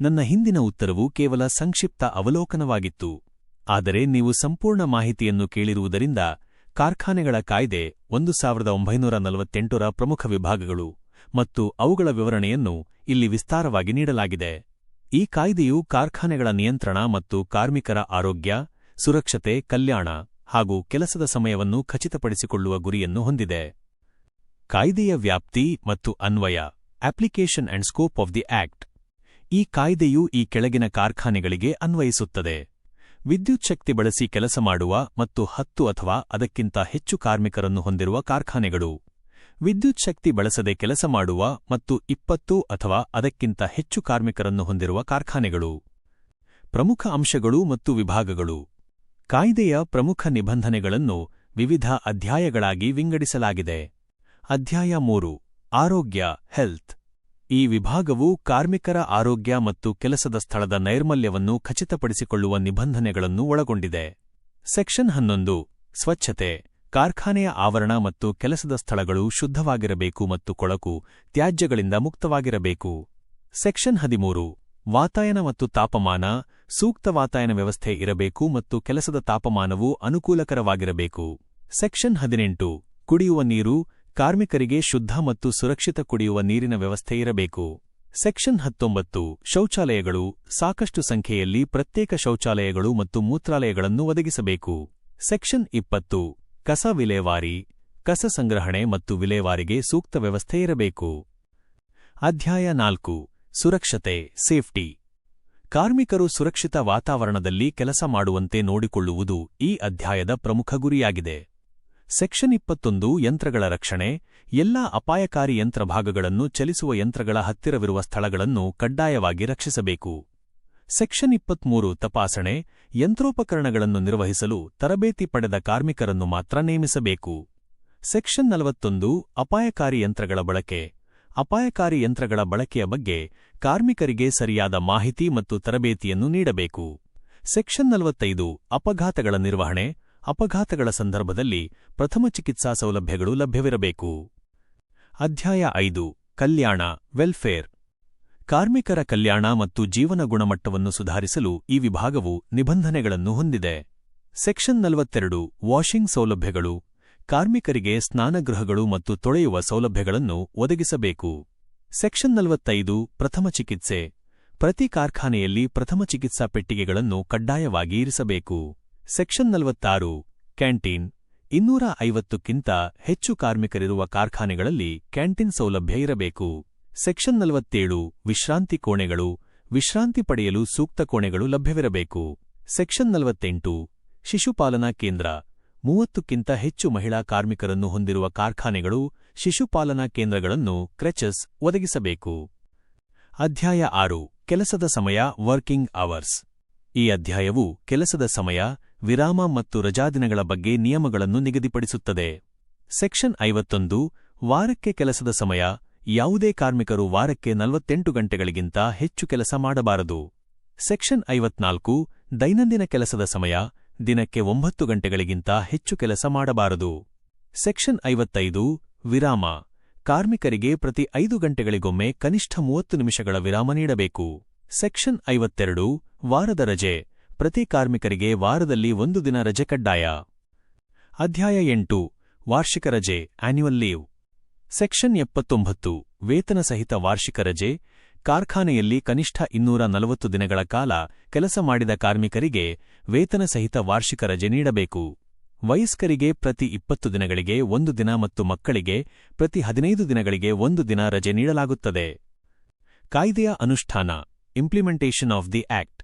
ನನ್ನ ಹಿಂದಿನ ಉತ್ತರವು ಕೇವಲ ಸಂಕ್ಷಿಪ್ತ ಅವಲೋಕನವಾಗಿತ್ತು. ಆದರೆ ನೀವು ಸಂಪೂರ್ಣ ಮಾಹಿತಿಯನ್ನು ಕೇಳಿರುವುದರಿಂದ ಕಾರ್ಖಾನೆಗಳ ಕಾಯ್ದೆ ಒಂದು ಸಾವಿರದ ಒಂಬೈನೂರ ನಲವತ್ತೆಂಟರ ಪ್ರಮುಖ ವಿಭಾಗಗಳು ಮತ್ತು ಅವುಗಳ ವಿವರಣೆಯನ್ನು ಇಲ್ಲಿ ವಿಸ್ತಾರವಾಗಿ ನೀಡಲಾಗಿದೆ. ಈ ಕಾಯ್ದೆಯು ಕಾರ್ಖಾನೆಗಳ ನಿಯಂತ್ರಣ ಮತ್ತು ಕಾರ್ಮಿಕರ ಆರೋಗ್ಯ, ಸುರಕ್ಷತೆ, ಕಲ್ಯಾಣ ಹಾಗೂ ಕೆಲಸದ ಸಮಯವನ್ನು ಖಚಿತಪಡಿಸಿಕೊಳ್ಳುವ ಗುರಿಯನ್ನು ಹೊಂದಿದೆ. ಕಾಯ್ದೆಯ ವ್ಯಾಪ್ತಿ ಮತ್ತು ಅನ್ವಯ application and scope of the act ಈ ಕಾಯ್ದೆಯು ಈ ಕೆಳಗಿನ ಕಾರ್ಖಾನೆಗಳಿಗೆ ಅನ್ವಯಿಸುತ್ತದೆ. ವಿದ್ಯುತ್ ಶಕ್ತಿ ಬಳಸಿ ಕೆಲಸ ಮಾಡುವ ಮತ್ತು ಹತ್ತು ಅಥವಾ ಅದಕ್ಕಿಂತ ಹೆಚ್ಚು ಕಾರ್ಮಿಕರನ್ನು ಹೊಂದಿರುವ ಕಾರ್ಖಾನೆಗಳು. ವಿದ್ಯುತ್ ಶಕ್ತಿ ಬಳಸದೆ ಕೆಲಸ ಮಾಡುವ ಮತ್ತು ಇಪ್ಪತ್ತು ಅಥವಾ ಅದಕ್ಕಿಂತ ಹೆಚ್ಚು ಕಾರ್ಮಿಕರನ್ನು ಹೊಂದಿರುವ ಕಾರ್ಖಾನೆಗಳು. ಪ್ರಮುಖ ಅಂಶಗಳು ಮತ್ತು ವಿಭಾಗಗಳು. ಕಾಯ್ದೆಯ ಪ್ರಮುಖ ನಿಬಂಧನೆಗಳನ್ನು ವಿವಿಧ ಅಧ್ಯಾಯಗಳಾಗಿ ವಿಂಗಡಿಸಲಾಗಿದೆ. ಅಧ್ಯಾಯ ಮೂರು. ಆರೋಗ್ಯ, ಹೆಲ್ತ್. ಈ ವಿಭಾಗವು ಕಾರ್ಮಿಕರ ಆರೋಗ್ಯ ಮತ್ತು ಕೆಲಸದ ಸ್ಥಳದ ನೈರ್ಮಲ್ಯವನ್ನು ಖಚಿತಪಡಿಸಿಕೊಳ್ಳುವ ನಿಬಂಧನೆಗಳನ್ನು ಒಳಗೊಂಡಿದೆ. ಸೆಕ್ಷನ್ ಹನ್ನೊಂದು, ಸ್ವಚ್ಛತೆ, ಕಾರ್ಖಾನೆಯ ಆವರಣ ಮತ್ತು ಕೆಲಸದ ಸ್ಥಳಗಳು ಶುದ್ಧವಾಗಿರಬೇಕು ಮತ್ತು ಕೊಳಕು ತ್ಯಾಜ್ಯಗಳಿಂದ ಮುಕ್ತವಾಗಿರಬೇಕು. ಸೆಕ್ಷನ್ ಹದಿಮೂರು, ವಾತಾಯನ ಮತ್ತು ತಾಪಮಾನ, ಸೂಕ್ತ ವಾತಾಯನ ವ್ಯವಸ್ಥೆ ಇರಬೇಕು ಮತ್ತು ಕೆಲಸದ ತಾಪಮಾನವು ಅನುಕೂಲಕರವಾಗಿರಬೇಕು. ಸೆಕ್ಷನ್ ಹದಿನೆಂಟು, ಕುಡಿಯುವ ನೀರು ಕಾರ್ಮಿಕರಿಗೆ ಶುದ್ಧ ಮತ್ತು ಸುರಕ್ಷಿತ ಕುಡಿಯುವ ನೀರಿನ ವ್ಯವಸ್ಥೆ ಇರಬೇಕು. ಸೆಕ್ಷನ್ ಹತ್ತೊಂಬತ್ತು, ಶೌಚಾಲಯಗಳು, ಸಾಕಷ್ಟು ಸಂಖ್ಯೆಯಲ್ಲಿ ಪ್ರತ್ಯೇಕ ಶೌಚಾಲಯಗಳು ಮತ್ತು ಮೂತ್ರಾಲಯಗಳನ್ನು ಒದಗಿಸಬೇಕು. ಸೆಕ್ಷನ್ ಇಪ್ಪತ್ತು, ಕಸ ವಿಲೇವಾರಿ, ಕಸ ಸಂಗ್ರಹಣೆ ಮತ್ತು ವಿಲೇವಾರಿಗೆ ಸೂಕ್ತ ವ್ಯವಸ್ಥೆ ಇರಬೇಕು. ಅಧ್ಯಾಯ ನಾಲ್ಕು, ಸುರಕ್ಷತೆ, ಸೇಫ್ಟಿ. ಕಾರ್ಮಿಕರು ಸುರಕ್ಷಿತ ವಾತಾವರಣದಲ್ಲಿ ಕೆಲಸ ಮಾಡುವಂತೆ ನೋಡಿಕೊಳ್ಳುವುದು ಈ ಅಧ್ಯಾಯದ ಪ್ರಮುಖ ಗುರಿಯಾಗಿದೆ. ಸೆಕ್ಷನ್ ಇಪ್ಪತ್ತೊಂದು ಯಂತ್ರಗಳ ರಕ್ಷಣೆ, ಎಲ್ಲಾ ಅಪಾಯಕಾರಿ ಯಂತ್ರಭಾಗಗಳನ್ನು ಚಲಿಸುವ ಯಂತ್ರಗಳ ಹತ್ತಿರವಿರುವ ಸ್ಥಳಗಳನ್ನು ಕಡ್ಡಾಯವಾಗಿ ರಕ್ಷಿಸಬೇಕು. ಸೆಕ್ಷನ್ ಇಪ್ಪತ್ಮೂರು ತಪಾಸಣೆ, ಯಂತ್ರೋಪಕರಣಗಳನ್ನು ನಿರ್ವಹಿಸಲು ತರಬೇತಿ ಪಡೆದ ಕಾರ್ಮಿಕರನ್ನು ಮಾತ್ರ ನೇಮಿಸಬೇಕು. ಸೆಕ್ಷನ್ ನಲವತ್ತೊಂದು, ಅಪಾಯಕಾರಿ ಯಂತ್ರಗಳ ಬಳಕೆ. ಅಪಾಯಕಾರಿ ಯಂತ್ರಗಳ ಬಳಕೆಯ ಬಗ್ಗೆ ಕಾರ್ಮಿಕರಿಗೆ ಸರಿಯಾದ ಮಾಹಿತಿ ಮತ್ತು ತರಬೇತಿಯನ್ನು ನೀಡಬೇಕು. ಸೆಕ್ಷನ್ ನಲವತ್ತೈದು, ಅಪಘಾತಗಳ ನಿರ್ವಹಣೆ. ಅಪಘಾತಗಳ ಸಂದರ್ಭದಲ್ಲಿ ಪ್ರಥಮ ಚಿಕಿತ್ಸಾ ಸೌಲಭ್ಯಗಳು ಲಭ್ಯವಿರಬೇಕು. ಅಧ್ಯಾಯ ಐದು, ಕಲ್ಯಾಣ, ವೆಲ್ಫೇರ್. ಕಾರ್ಮಿಕರ ಕಲ್ಯಾಣ ಮತ್ತು ಜೀವನ ಗುಣಮಟ್ಟವನ್ನು ಸುಧಾರಿಸಲು ಈ ವಿಭಾಗವು ನಿಬಂಧನೆಗಳನ್ನು ಹೊಂದಿದೆ. ಸೆಕ್ಷನ್ ನಲವತ್ತೆರಡು, ವಾಷಿಂಗ್ ಸೌಲಭ್ಯಗಳು. ಕಾರ್ಮಿಕರಿಗೆ ಸ್ನಾನಗೃಹಗಳು ಮತ್ತು ತೊಳೆಯುವ ಸೌಲಭ್ಯಗಳನ್ನು ಒದಗಿಸಬೇಕು. ಸೆಕ್ಷನ್ ನಲವತ್ತೈದು, ಪ್ರಥಮ ಚಿಕಿತ್ಸೆ. ಪ್ರತಿ ಕಾರ್ಖಾನೆಯಲ್ಲಿ ಪ್ರಥಮ ಚಿಕಿತ್ಸಾ ಪೆಟ್ಟಿಗೆಗಳನ್ನು ಕಡ್ಡಾಯವಾಗಿ ಇರಿಸಬೇಕು. ಸೆಕ್ಷನ್ ನಲವತ್ತಾರು, ಕ್ಯಾಂಟೀನ್. ಇನ್ನೂರ ಐವತ್ತಕ್ಕಿಂತ ಹೆಚ್ಚು ಕಾರ್ಮಿಕರಿರುವ ಕಾರ್ಖಾನೆಗಳಲ್ಲಿ ಕ್ಯಾಂಟೀನ್ ಸೌಲಭ್ಯ ಇರಬೇಕು. ಸೆಕ್ಷನ್ ನಲವತ್ತೇಳು, ವಿಶ್ರಾಂತಿ ಕೋಣೆಗಳು. ವಿಶ್ರಾಂತಿ ಪಡೆಯಲು ಸೂಕ್ತ ಕೋಣೆಗಳು ಲಭ್ಯವಿರಬೇಕು. ಸೆಕ್ಷನ್ ನಲವತ್ತೆಂಟು, ಶಿಶುಪಾಲನಾ ಕೇಂದ್ರ. ಮೂವತ್ತಕ್ಕಿಂತ ಹೆಚ್ಚು ಮಹಿಳಾ ಕಾರ್ಮಿಕರನ್ನು ಹೊಂದಿರುವ ಕಾರ್ಖಾನೆಗಳು ಶಿಶುಪಾಲನಾ ಕೇಂದ್ರಗಳನ್ನು ಕ್ರೆಚಸ್ ಒದಗಿಸಬೇಕು. ಅಧ್ಯಾಯ ಆರು, ಕೆಲಸದ ಸಮಯ ವರ್ಕಿಂಗ್ ಅವರ್ಸ್. ಈ ಅಧ್ಯಾಯವು ಕೆಲಸದ ಸಮಯ ವಿರಾಮ ಮತ್ತು ರಜಾದಿನಗಳ ಬಗ್ಗೆ ನಿಯಮಗಳನ್ನು ನಿಗದಿಪಡಿಸುತ್ತದೆ. ಸೆಕ್ಷನ್ ಐವತ್ತೊಂದು, ವಾರಕ್ಕೆ ಕೆಲಸದ ಸಮಯ, ಯಾವುದೇ ಕಾರ್ಮಿಕರು ವಾರಕ್ಕೆ ನಲವತ್ತೆಂಟು ಗಂಟೆಗಳಿಗಿಂತ ಹೆಚ್ಚು ಕೆಲಸ ಮಾಡಬಾರದು. ಸೆಕ್ಷನ್ ಐವತ್ನಾಲ್ಕು, ದೈನಂದಿನ ಕೆಲಸದ ಸಮಯ, ದಿನಕ್ಕೆ ಒಂಬತ್ತು ಗಂಟೆಗಳಿಗಿಂತ ಹೆಚ್ಚು ಕೆಲಸ ಮಾಡಬಾರದು. ಸೆಕ್ಷನ್ ಐವತ್ತೈದು, ವಿರಾಮ, ಕಾರ್ಮಿಕರಿಗೆ ಪ್ರತಿ ಐದು ಗಂಟೆಗಳಿಗೊಮ್ಮೆ ಕನಿಷ್ಠ ಮೂವತ್ತು ನಿಮಿಷಗಳ ವಿರಾಮ ನೀಡಬೇಕು. ಸೆಕ್ಷನ್ ಐವತ್ತೆರಡು, ವಾರದ ರಜೆ. ಪ್ರತಿ ಕಾರ್ಮಿಕರಿಗೆ ವಾರದಲ್ಲಿ ಒಂದು ದಿನ ರಜೆ ಕಡ್ಡಾಯ. ಅಧ್ಯಾಯ ಎಂಟು, ವಾರ್ಷಿಕ ರಜೆ ಆನ್ಯುವಲ್ ಲೀವ್ ಸೆಕ್ಷನ್ ಎಪ್ಪತ್ತೊಂಬತ್ತು, ವೇತನ ಸಹಿತ ವಾರ್ಷಿಕ ರಜೆ, ಕಾರ್ಖಾನೆಯಲ್ಲಿ ಕನಿಷ್ಠ ಇನ್ನೂರ ನಲವತ್ತು ದಿನಗಳ ಕಾಲ ಕೆಲಸ ಮಾಡಿದ ಕಾರ್ಮಿಕರಿಗೆ ವೇತನ ಸಹಿತ ವಾರ್ಷಿಕ ರಜೆ ನೀಡಬೇಕು. ವಯಸ್ಕರಿಗೆ ಪ್ರತಿ ಇಪ್ಪತ್ತು ದಿನಗಳಿಗೆ ಒಂದು ದಿನ ಮತ್ತು ಮಕ್ಕಳಿಗೆ ಪ್ರತಿ ಹದಿನೈದು ದಿನಗಳಿಗೆ ಒಂದು ದಿನ ರಜೆ ನೀಡಲಾಗುತ್ತದೆ. ಕಾಯ್ದೆಯ ಅನುಷ್ಠಾನ ಇಂಪ್ಲಿಮೆಂಟೇಷನ್ ಆಫ್ ದಿ ಆಕ್ಟ್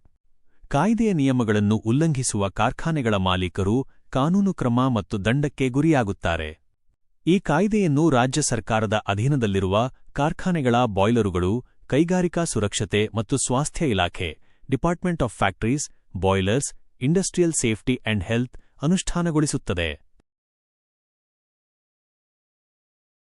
ಕಾಯ್ದೆಯ ನಿಯಮಗಳನ್ನು ಉಲ್ಲಂಘಿಸುವ ಕಾರ್ಖಾನೆಗಳ ಮಾಲೀಕರು ಕಾನೂನು ಕ್ರಮ ಮತ್ತು ದಂಡಕ್ಕೆ ಗುರಿಯಾಗುತ್ತಾರೆ. ಈ ಕಾಯ್ದೆಯನ್ನು ರಾಜ್ಯ ಸರ್ಕಾರದ ಅಧೀನದಲ್ಲಿರುವ ಕಾರ್ಖಾನೆಗಳ ಬಾಯ್ಲರುಗಳು, ಕೈಗಾರಿಕಾ ಸುರಕ್ಷತೆ ಮತ್ತು ಸ್ವಾಸ್ಥ್ಯ ಇಲಾಖೆ, department of factories, boilers, industrial safety and health ಅನುಷ್ಠಾನಗೊಳಿಸುತ್ತದೆ.